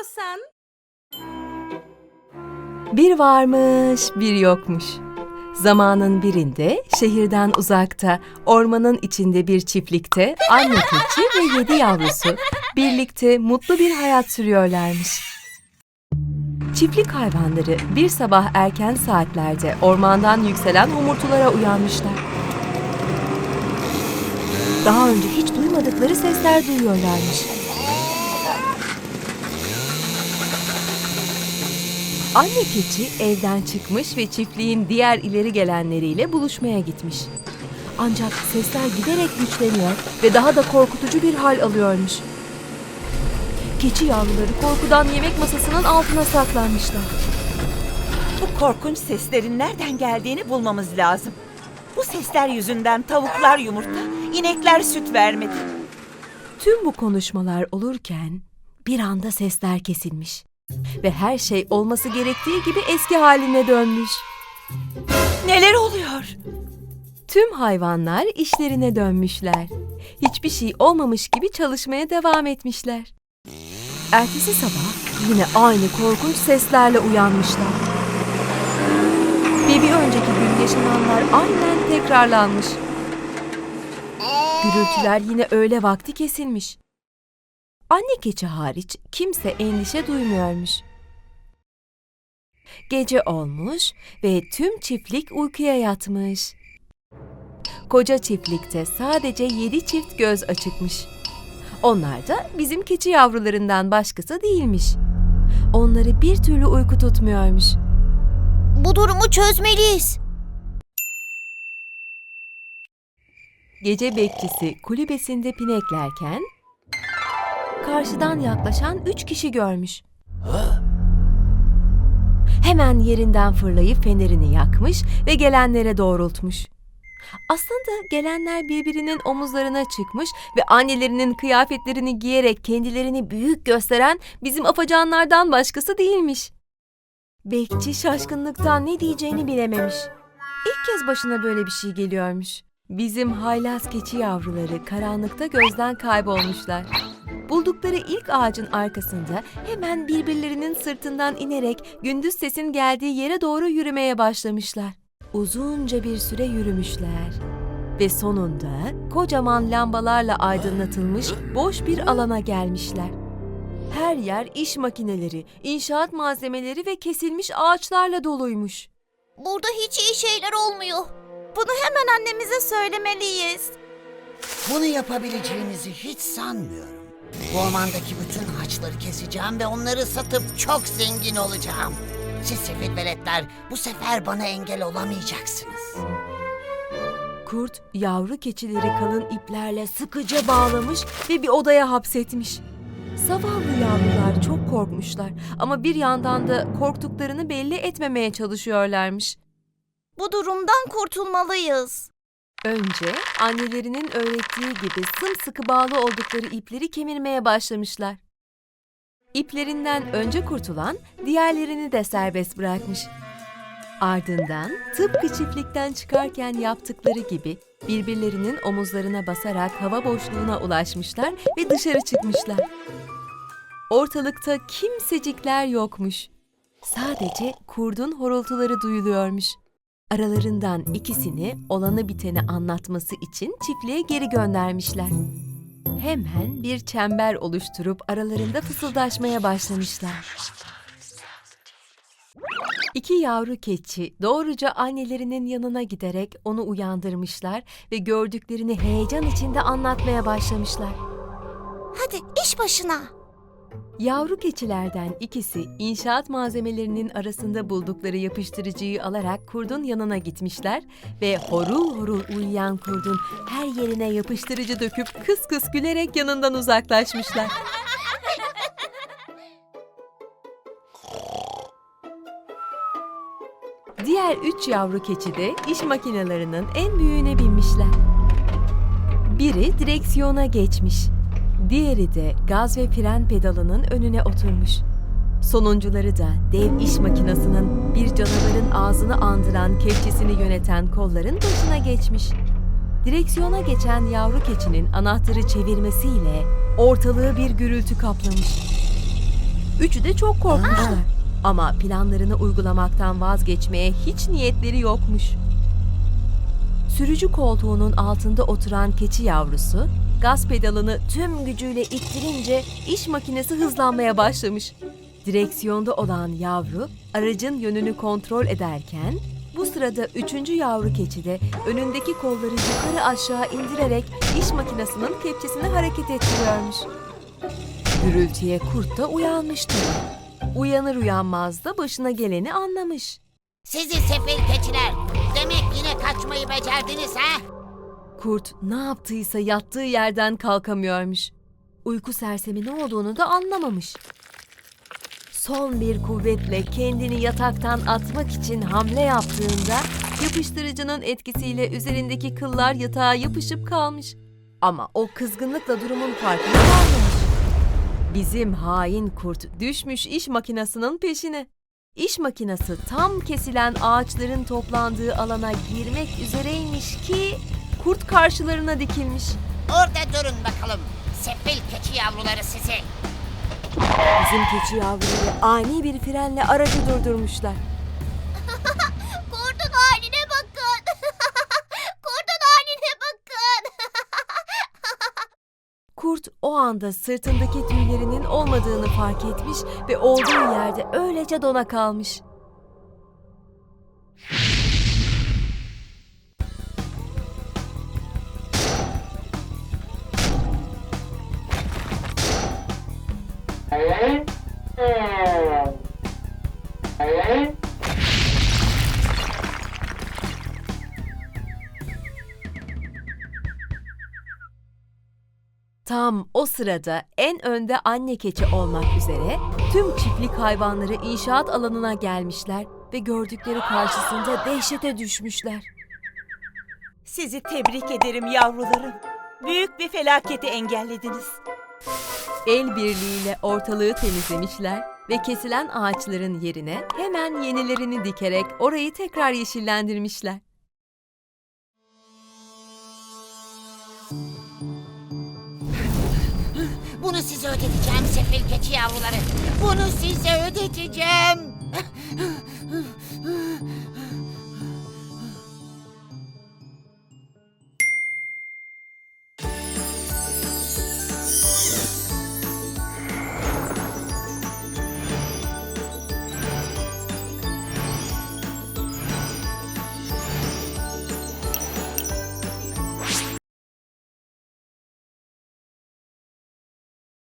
istiyorsan. Bir varmış, bir yokmuş. Zamanın birinde şehirden uzakta, ormanın içinde bir çiftlikte anne keçi ve yedi yavrusu birlikte mutlu bir hayat sürüyorlarmış. Çiftlik hayvanları bir sabah erken saatlerde ormandan yükselen homurtulara uyanmışlar. Daha önce hiç duymadıkları sesler duyuyorlarmış. Anne keçi evden çıkmış ve çiftliğin diğer ileri gelenleriyle buluşmaya gitmiş. Ancak sesler giderek güçleniyor ve daha da korkutucu bir hal alıyormuş. Keçi yavruları korkudan yemek masasının altına saklanmışlar. Bu korkunç seslerin nereden geldiğini bulmamız lazım. Bu sesler yüzünden tavuklar yumurta, inekler süt vermedi. Tüm bu konuşmalar olurken bir anda sesler kesilmiş ve her şey olması gerektiği gibi eski haline dönmüş. Neler oluyor? Tüm hayvanlar işlerine dönmüşler. Hiçbir şey olmamış gibi çalışmaya devam etmişler. Ertesi sabah yine aynı korkunç seslerle uyanmışlar. Ve bir önceki gün yaşananlar aynen tekrarlanmış. Gürültüler yine öğle vakti kesilmiş. Anne keçi hariç kimse endişe duymuyormuş. Gece olmuş ve tüm çiftlik uykuya yatmış. Koca çiftlikte sadece yedi çift göz açıkmış. Onlar da bizim keçi yavrularından başkası değilmiş. Onları bir türlü uyku tutmuyormuş. Bu durumu çözmeliyiz. Gece bekçisi kulübesinde pineklerken karşıdan yaklaşan üç kişi görmüş. Hemen yerinden fırlayıp fenerini yakmış ve gelenlere doğrultmuş. Aslında gelenler birbirinin omuzlarına çıkmış ve annelerinin kıyafetlerini giyerek kendilerini büyük gösteren bizim afacanlardan başkası değilmiş. Bekçi şaşkınlıktan ne diyeceğini bilememiş. İlk kez başına böyle bir şey geliyormuş. Bizim haylaz keçi yavruları karanlıkta gözden kaybolmuşlar. Buldukları ilk ağacın arkasında hemen birbirlerinin sırtından inerek gündüz sesin geldiği yere doğru yürümeye başlamışlar. Uzunca bir süre yürümüşler ve sonunda kocaman lambalarla aydınlatılmış boş bir alana gelmişler. Her yer iş makineleri, inşaat malzemeleri ve kesilmiş ağaçlarla doluymuş. Burada hiç iyi şeyler olmuyor. Bunu hemen annemize söylemeliyiz. Bunu yapabileceğinizi hiç sanmıyorum. Bu ormandaki bütün ağaçları keseceğim ve onları satıp çok zengin olacağım. Siz sefil veletler bu sefer bana engel olamayacaksınız. Kurt yavru keçileri kalın iplerle sıkıca bağlamış ve bir odaya hapsetmiş. Zavallı yavrular çok korkmuşlar ama bir yandan da korktuklarını belli etmemeye çalışıyorlarmış. Bu durumdan kurtulmalıyız. Önce annelerinin öğrettiği gibi sımsıkı bağlı oldukları ipleri kemirmeye başlamışlar. İplerinden önce kurtulan diğerlerini de serbest bırakmış. Ardından tıpkı çiftlikten çıkarken yaptıkları gibi birbirlerinin omuzlarına basarak hava boşluğuna ulaşmışlar ve dışarı çıkmışlar. Ortalıkta kimsecikler yokmuş. Sadece kurdun horultuları duyuluyormuş. Aralarından ikisini olanı biteni anlatması için çiftliğe geri göndermişler. Hemen bir çember oluşturup aralarında fısıldaşmaya başlamışlar. İki yavru keçi doğruca annelerinin yanına giderek onu uyandırmışlar ve gördüklerini heyecan içinde anlatmaya başlamışlar. Hadi iş başına. Yavru keçilerden ikisi inşaat malzemelerinin arasında buldukları yapıştırıcıyı alarak kurdun yanına gitmişler ve horul horul uyuyan kurdun her yerine yapıştırıcı döküp kıs kıs gülerek yanından uzaklaşmışlar. Diğer üç yavru keçi de iş makinelerinin en büyüğüne binmişler. Biri direksiyona geçmiş. Diğeri de gaz ve fren pedalının önüne oturmuş. Sonuncuları da dev iş makinesinin bir canavarın ağzını andıran kepçesini yöneten kolların başına geçmiş. Direksiyona geçen yavru keçinin anahtarı çevirmesiyle ortalığı bir gürültü kaplamış. Üçü de çok korkmuşlar. Ama planlarını uygulamaktan vazgeçmeye hiç niyetleri yokmuş. Sürücü koltuğunun altında oturan keçi yavrusu gaz pedalını tüm gücüyle ittirince iş makinesi hızlanmaya başlamış. Direksiyonda olan yavru aracın yönünü kontrol ederken bu sırada üçüncü yavru keçi de önündeki kolları yukarı aşağı indirerek iş makinesinin kepçesini hareket ettiriyormuş. Gürültüye kurt da uyanmıştı. Uyanır uyanmaz da başına geleni anlamış. Sizi sefil keçiler. Demek yine kaçmayı becerdiniz ha? Kurt ne yaptıysa yattığı yerden kalkamıyormuş. Uyku sersemi ne olduğunu da anlamamış. Son bir kuvvetle kendini yataktan atmak için hamle yaptığında yapıştırıcının etkisiyle üzerindeki kıllar yatağa yapışıp kalmış. Ama o kızgınlıkla durumun farkına varmamış. Bizim hain kurt düşmüş iş makinesinin peşine. İş makinesi tam kesilen ağaçların toplandığı alana girmek üzereymiş ki kurt karşılarına dikilmiş. Orada durun bakalım. Sefil keçi yavruları sizi. Bizim keçi yavruları ani bir frenle aracı durdurmuşlar. Kurdun haline bakın. Kurdun haline bakın. Kurt o anda sırtındaki tüylerinin olmadığını fark etmiş ve olduğu yerde öylece dona kalmış. Tam o sırada en önde anne keçi olmak üzere tüm çiftlik hayvanları inşaat alanına gelmişler ve gördükleri karşısında dehşete düşmüşler. Sizi tebrik ederim yavrularım. Büyük bir felaketi engellediniz. El birliğiyle ortalığı temizlemişler ve kesilen ağaçların yerine hemen yenilerini dikerek orayı tekrar yeşillendirmişler. Bunu size ödeteceğim sefil keçi yavruları. Bunu size ödeteceğim.